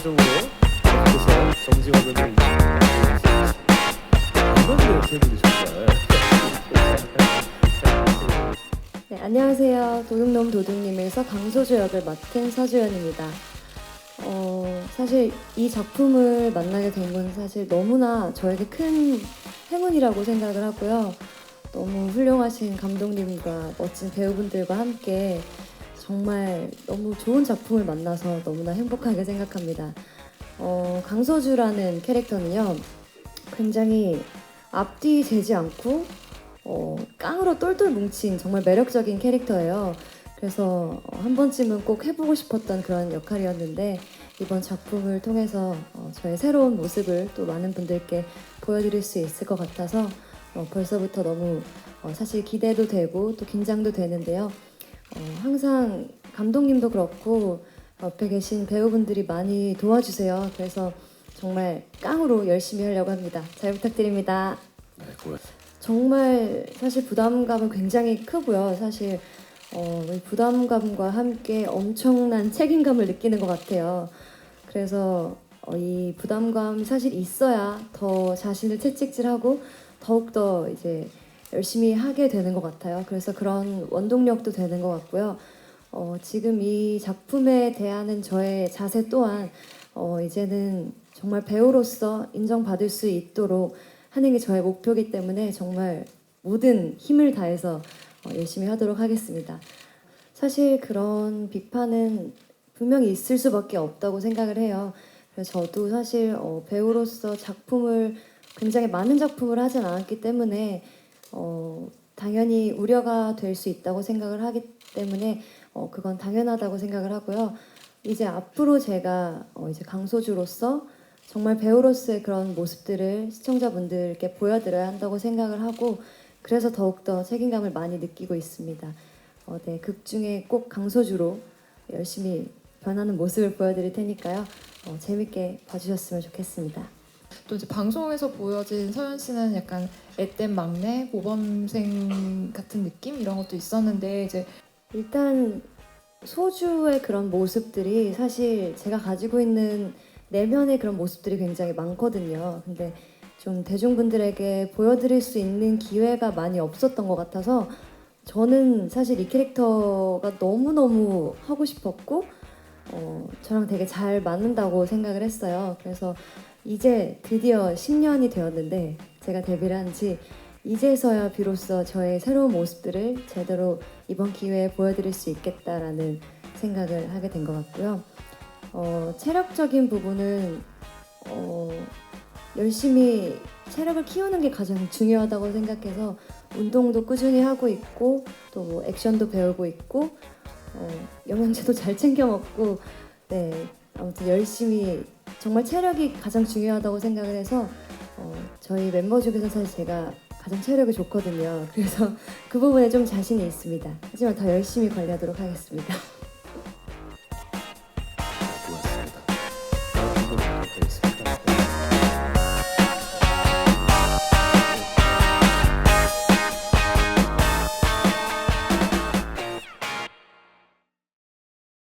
일괄적으로 계속해서 정지화면을 이번에 세 분이 정말 네, 안녕하세요. 도둑놈 도둑님에서 강소주 역을 맡은 서주연입니다. 어, 사실 이 작품을 만나게 된 건 사실 너무나 저에게 큰 행운이라고 생각을 하고요. 너무 훌륭하신 감독님과 멋진 배우분들과 함께 정말 너무 좋은 작품을 만나서 너무나 행복하게 생각합니다. 어, 강서주라는 캐릭터는요, 굉장히 앞뒤 재지 않고 어, 깡으로 똘똘 뭉친 정말 매력적인 캐릭터예요. 그래서 어, 한 번쯤은 꼭 해보고 싶었던 그런 역할이었는데 이번 작품을 통해서 어, 저의 새로운 모습을 또 많은 분들께 보여드릴 수 있을 것 같아서 어, 벌써부터 너무 어, 사실 기대도 되고 또 긴장도 되는데요. 어, 항상 감독님도 그렇고 옆에 계신 배우분들이 많이 도와주세요. 그래서 정말 깡으로 열심히 하려고 합니다. 잘 부탁드립니다. 네, 고맙습니다. 정말 사실 부담감은 굉장히 크고요. 사실 어, 이 부담감과 함께 엄청난 책임감을 느끼는 것 같아요. 그래서 어, 이 부담감이 사실 있어야 더 자신을 채찍질하고 더욱더 이제 열심히 하게 되는 것 같아요. 그래서 그런 원동력도 되는 것 같고요. 어, 지금 이 작품에 대하는 저의 자세 또한 어, 이제는 정말 배우로서 인정받을 수 있도록 하는 게 저의 목표이기 때문에 정말 모든 힘을 다해서 어, 열심히 하도록 하겠습니다. 사실 그런 비판은 분명히 있을 수밖에 없다고 생각을 해요. 그래서 저도 사실 어, 배우로서 작품을 굉장히 많은 작품을 하진 않았기 때문에 어, 당연히 우려가 될 수 있다고 생각을 하기 때문에 어, 그건 당연하다고 생각을 하고요. 이제 앞으로 제가 어, 이제 강소주로서 정말 배우로서의 그런 모습들을 시청자분들께 보여드려야 한다고 생각을 하고 그래서 더욱더 책임감을 많이 느끼고 있습니다. 어, 네, 극 중에 꼭 강소주로 열심히 변하는 모습을 보여드릴 테니까요. 어, 재밌게 봐주셨으면 좋겠습니다. 또 이제 방송에서 보여진 서연 씨는 약간 앳된 막내 모범생 같은 느낌 이런 것도 있었는데 이제 일단 소주의 그런 모습들이 사실 제가 가지고 있는 내면의 그런 모습들이 굉장히 많거든요. 근데 좀 대중분들에게 보여드릴 수 있는 기회가 많이 없었던 것 같아서 저는 사실 이 캐릭터가 너무너무 하고 싶었고 어, 저랑 되게 잘 맞는다고 생각을 했어요. 그래서 이제 드디어 10년이 되었는데 제가 데뷔를 한 지 이제서야 비로소 저의 새로운 모습들을 제대로 이번 기회에 보여드릴 수 있겠다라는 생각을 하게 된 것 같고요. 어, 체력적인 부분은 어, 열심히 체력을 키우는 게 가장 중요하다고 생각해서 운동도 꾸준히 하고 있고 또 뭐 액션도 배우고 있고 어, 영양제도 잘 챙겨 먹고 네 아무튼 열심히 정말 체력이 가장 중요하다고 생각을 해서 어, 저희 멤버 중에서 사실 제가 가장 체력이 좋거든요. 그래서 그 부분에 좀 자신이 있습니다. 하지만 더 열심히 관리하도록 하겠습니다.